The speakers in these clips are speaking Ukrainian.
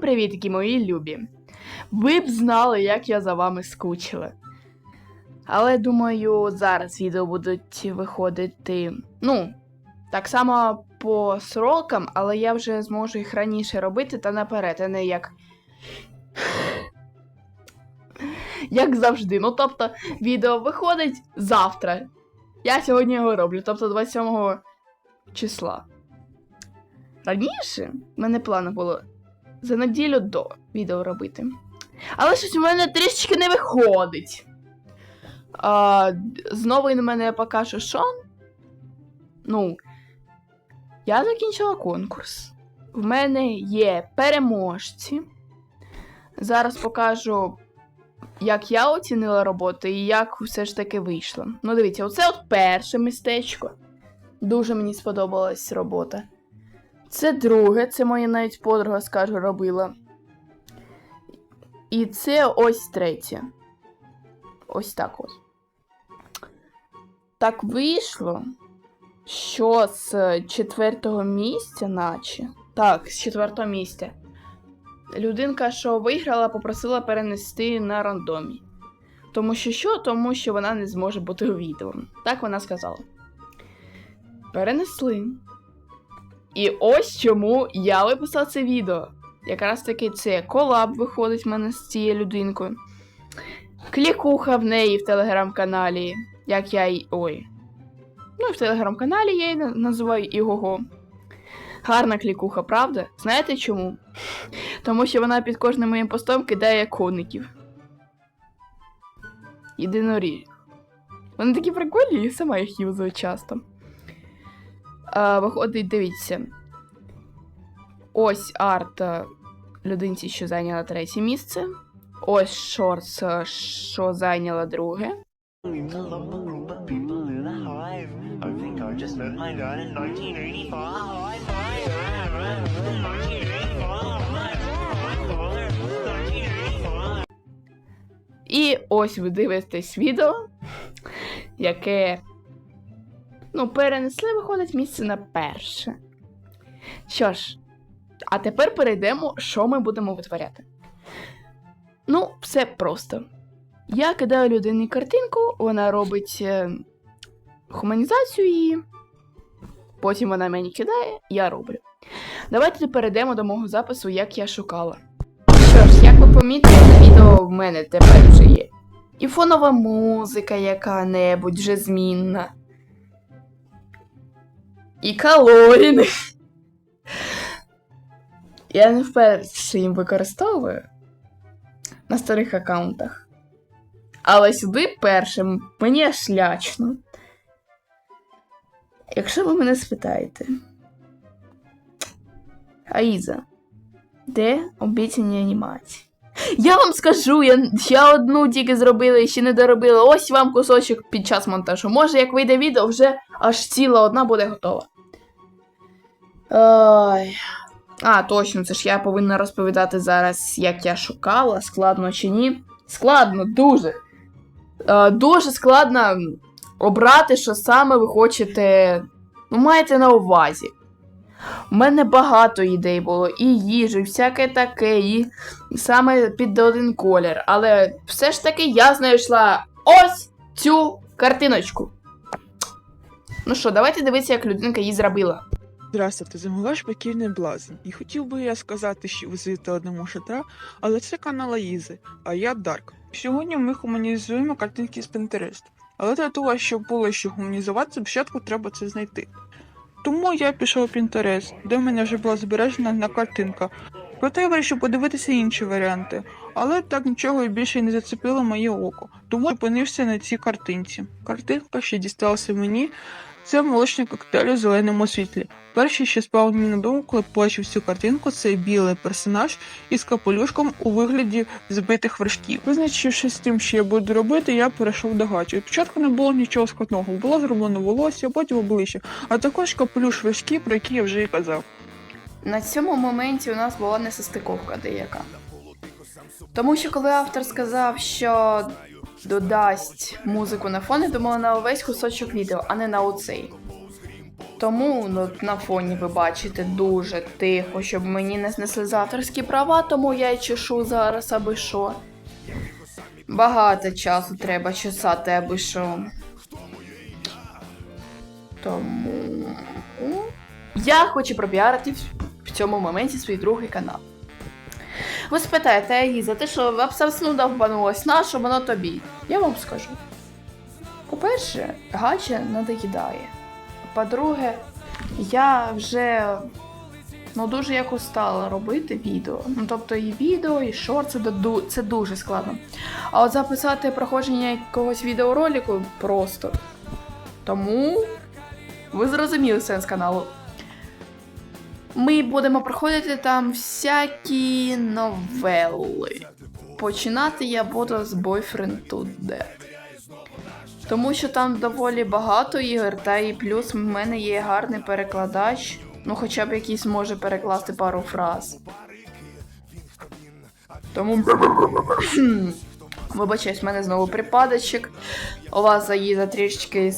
Всім привітки, мої любі! Ви б знали, як я за вами скучила. Але думаю, зараз відео будуть виходити. Ну, так само по срокам, але я вже зможу їх раніше робити та наперед, а не як. Як завжди. Ну, тобто, відео виходить завтра. Я сьогодні його роблю, тобто 27 числа. Раніше в мене плану було за неділю до відео робити. Але щось у мене трішечки не виходить. А, знову він мене покаже Шон. Ну, я закінчила конкурс. В мене є переможці. Зараз покажу, як я оцінила роботу і як все ж таки вийшло. Ну, дивіться, оце от перше містечко. Дуже мені сподобалась робота. Це друге, це моя навіть подруга, скажу, робила. І це ось третє. Ось так ось. Так вийшло, що з четвертого місця, наче. Так, з четвертого місця. Людинка, що виграла, попросила перенести на рандомі. Тому що що? Тому що вона не зможе бути у відео. Так вона сказала. Перенесли. І ось чому я виписав це відео. Якраз таки це колаб виходить в мене з цією людинкою. Клікуха в неї в телеграм-каналі. Як я й. Ой. Ну, і в телеграм-каналі я її називаю Ігого. Гарна клікуха, правда? Знаєте чому? Тому що вона під кожним моїм постом кидає коників. Єдиноріг. Вони такі прикольні, і сама їх юзаю часто. А, виходить, дивіться. Ось арт е, людинці, що зайняла третє місце. Ось шортс, е, що зайняла друге. But people in the hive. I think I just met my dad in 1985. І ось ви дивитесь відео, яке. Ну, перенесли, виходить, місце на перше. Що ж, а тепер перейдемо, що ми будемо витворяти. Ну, все просто. Я кидаю людині картинку, вона робить е, гуманізацію її. Потім вона мені кидає, я роблю. Давайте перейдемо до мого запису, як я шукала. Що ж, як ви помітили, відео в мене тепер вже є. І фонова музика яка-небудь вже змінна. І калоріни. Я не вперше їм використовую на старих аккаунтах. Але сюди першим мені аж лячно. Якщо ви мене спитаєте. Аїза, де обіцяні анімації? Я вам скажу, я, я одну тільки зробила і ще не доробила. Ось вам кусочок під час монтажу. Може, як вийде відео, вже аж ціла одна буде готова. Ой. А, точно, це ж я повинна розповідати зараз, як я шукала, складно чи ні. Складно, дуже. Е, дуже складно обрати, що саме ви хочете. Ну, маєте на увазі. У мене багато ідей було, і їжі, і всяке таке, і саме під один колір. Але все ж таки я знайшла ось цю картиночку. Ну що, давайте дивитися, як людинка її зробила. Здравствуйте, замовляш покірний блазень. І хотів би я сказати, що ви звідти одному шатра, але це канал Аїзи, а я Дарк. Сьогодні ми гуманізуємо картинки з Pinterest. Але для того, щоб було що гуманізувати, спочатку треба це знайти. Тому я пішов в Pinterest, де в мене вже була збережена одна картинка. Проте я вирішив подивитися інші варіанти, але так нічого більше не зацепило моє око, тому опинився на цій картинці. Картинка, що дісталася мені, це молочний коктейль у зеленому світлі. Перше, що спало мені на думку, побачив цю картинку, це білий персонаж із капелюшком у вигляді збитих вершків. Визначившись з тим, що я буду робити, я перейшов до гачу. Спочатку не було нічого складного. Було зроблено волосся, потім обличчя, а також капелюш вершків, про які я вже і казав. На цьому моменті у нас була несостиковка деяка. Тому що коли автор сказав, що додасть музику на фон, я думала на увесь кусочок відео, а не на оцей. Тому ну, на фоні ви бачите дуже тихо, щоб мені не знесли авторські права, тому я й чешу зараз, аби що. Багато часу треба чесати, аби що. Тому. Я хочу пропіарити в цьому моменті свій другий канал. Ви спитаєте, Аї, за те, що абсолютно довбанулось на, що воно тобі. Я вам скажу. По-перше, гача надоїдає. По-друге, я вже ну, дуже як устала робити відео. Ну, тобто і відео, і шорт це дуже складно. А от записати проходження якогось відеоролику просто. Тому ви зрозуміли сенс каналу. Ми будемо проходити там всякі новели. Починати я буду з Boyfriend to Dead. Тому що там доволі багато ігор, та і плюс в мене є гарний перекладач. Ну, хоча б якийсь може перекласти пару фраз. Тому. Вибачаюсь, в мене знову припадочок. У вас заїзда трішечки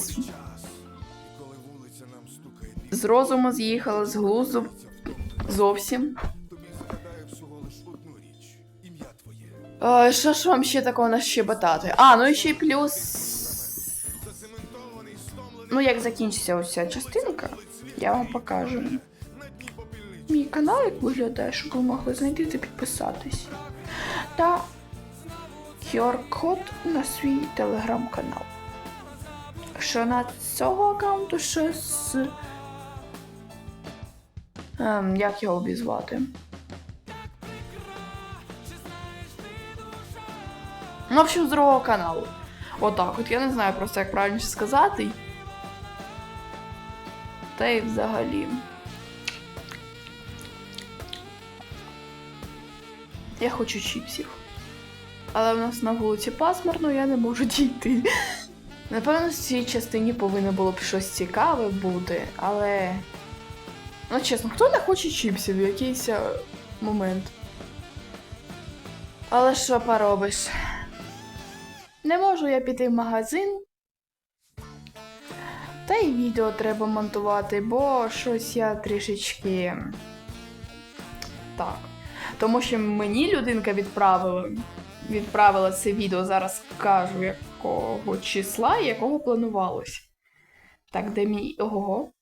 з... з розуму з'їхала, з глузду зовсім. Що ж вам ще такого нащебетати? А, ну і ще й плюс. Ну, як закінчиться ось ця частинка, я вам покажу. Мій канал як виглядає, щоб ви могли знайти та підписатись. Та QR-код на свій телеграм-канал. Що на цього аккаунту щось. Ем, як його обізвати? Ну, в общем, з другого каналу. Отак, от я не знаю просто, як правильно сказати. Та й взагалі. Я хочу чіпсів. Але в нас на вулиці пасмурно, я не можу дійти. Напевно, в цій частині повинно було б щось цікаве бути, але. Ну, чесно, хто не хоче чіпсів в якийсь е, момент? Але що поробиш? Не можу я піти в магазин. Та й відео треба монтувати, бо щось я трішечки. Так. Тому що мені людинка відправила. Відправила це відео, зараз кажу, якого числа і якого планувалось. Так, де мій. Ого.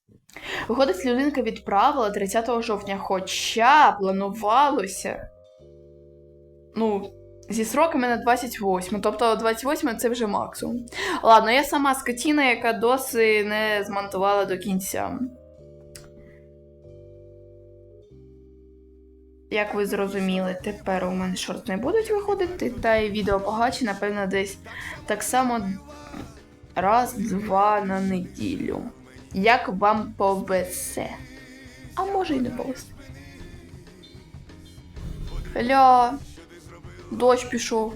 Виходить, людинка відправила 30 жовтня, хоча планувалося. Ну, зі сроками на 28. Тобто 28 це вже максимум. Ладно, я сама скотіна, яка досі не змонтувала до кінця. Як ви зрозуміли, тепер у мене шорт не будуть виходити, та й відео погачі, напевно, десь так само раз-два на неділю. Як вам повезе? А може й не повезе. Ля, дощ пішов.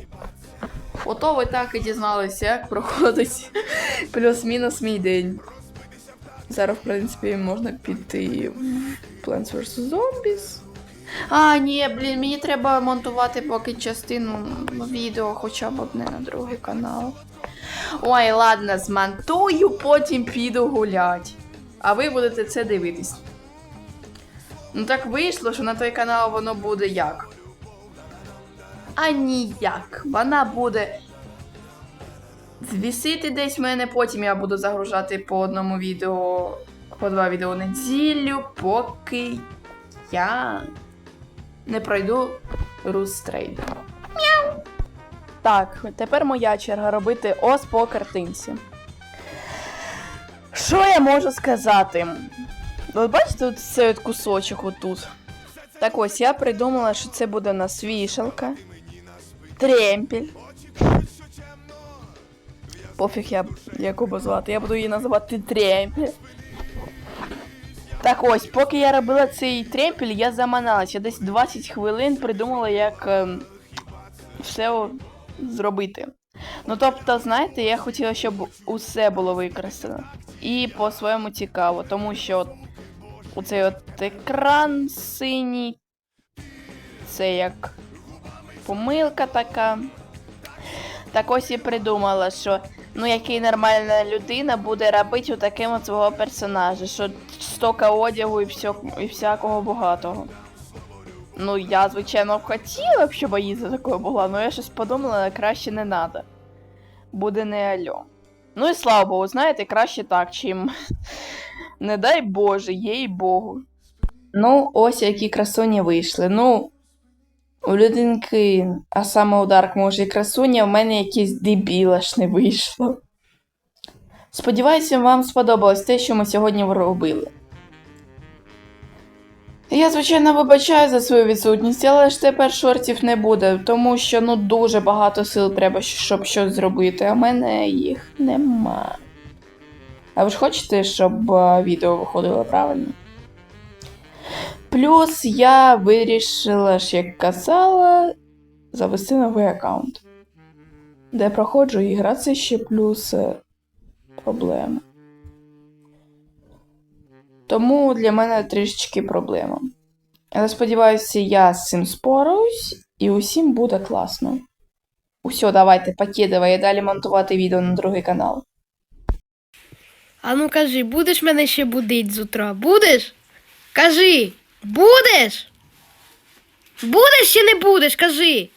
Ото ви так і дізналися, як проходить плюс-мінус мій день. Зараз, в принципі, можна піти в Plants vs. Zombies. А, ні, блін, мені треба монтувати поки частину відео, хоча б одне на другий канал. Ой, ладно, змонтую, потім піду гулять. А ви будете це дивитись. Ну так вийшло, що на той канал воно буде як? А ніяк. Вона буде звісити десь в мене, потім я буду загружати по одному відео, по два відео неділю, поки я не пройду рустрейд. Так, тепер моя черга робити ос по картинці. Що я можу сказати? От бачите, тут цей от кусочок отут. Так ось я придумала, що це буде у нас вішалка, тремпіль. Пофіг я би звати. Я буду її називати тремпіль. Так ось, поки я робила цей тремпіль, я заманалася. Я Десь 20 хвилин придумала, як ем, все зробити. Ну тобто, знаєте, я хотіла, щоб усе було використано. І по-своєму цікаво, тому що от оцей от екран синій. Це як помилка така. Так ось і придумала, що Ну, який нормальна людина буде робити у таким от свого персонажа, що стока одягу і, всьо, і всякого багатого. Ну, я, звичайно, хотіла б, щоб Аїза такою була, але я щось подумала, краще не надо. Буде не альо. Ну і слава Богу, знаєте, краще так, чим. Не дай Боже, їй Богу. Ну, ось які красуні вийшли. Ну, у людинки, а саме у Дарк, може, і красуня, в мене якесь дебілашне вийшло. Сподіваюся, вам сподобалось те, що ми сьогодні робили. Я, звичайно, вибачаю за свою відсутність, але ж тепер шортів не буде, тому що ну дуже багато сил треба, щоб щось зробити, а в мене їх нема. А ви ж хочете, щоб е, відео виходило правильно? Плюс я вирішила ж, як казала, завести новий аккаунт, де проходжу ігра, це ще плюс проблеми. Тому для мене трішечки проблема. Але сподіваюся, я з цим спораюсь і усім буде класно. Усьо, давайте, покидавай, я далі монтувати відео на другий канал. А ну кажи, будеш мене ще будить з утра? Будеш? Кажи, будеш? Будеш чи не будеш? Кажи.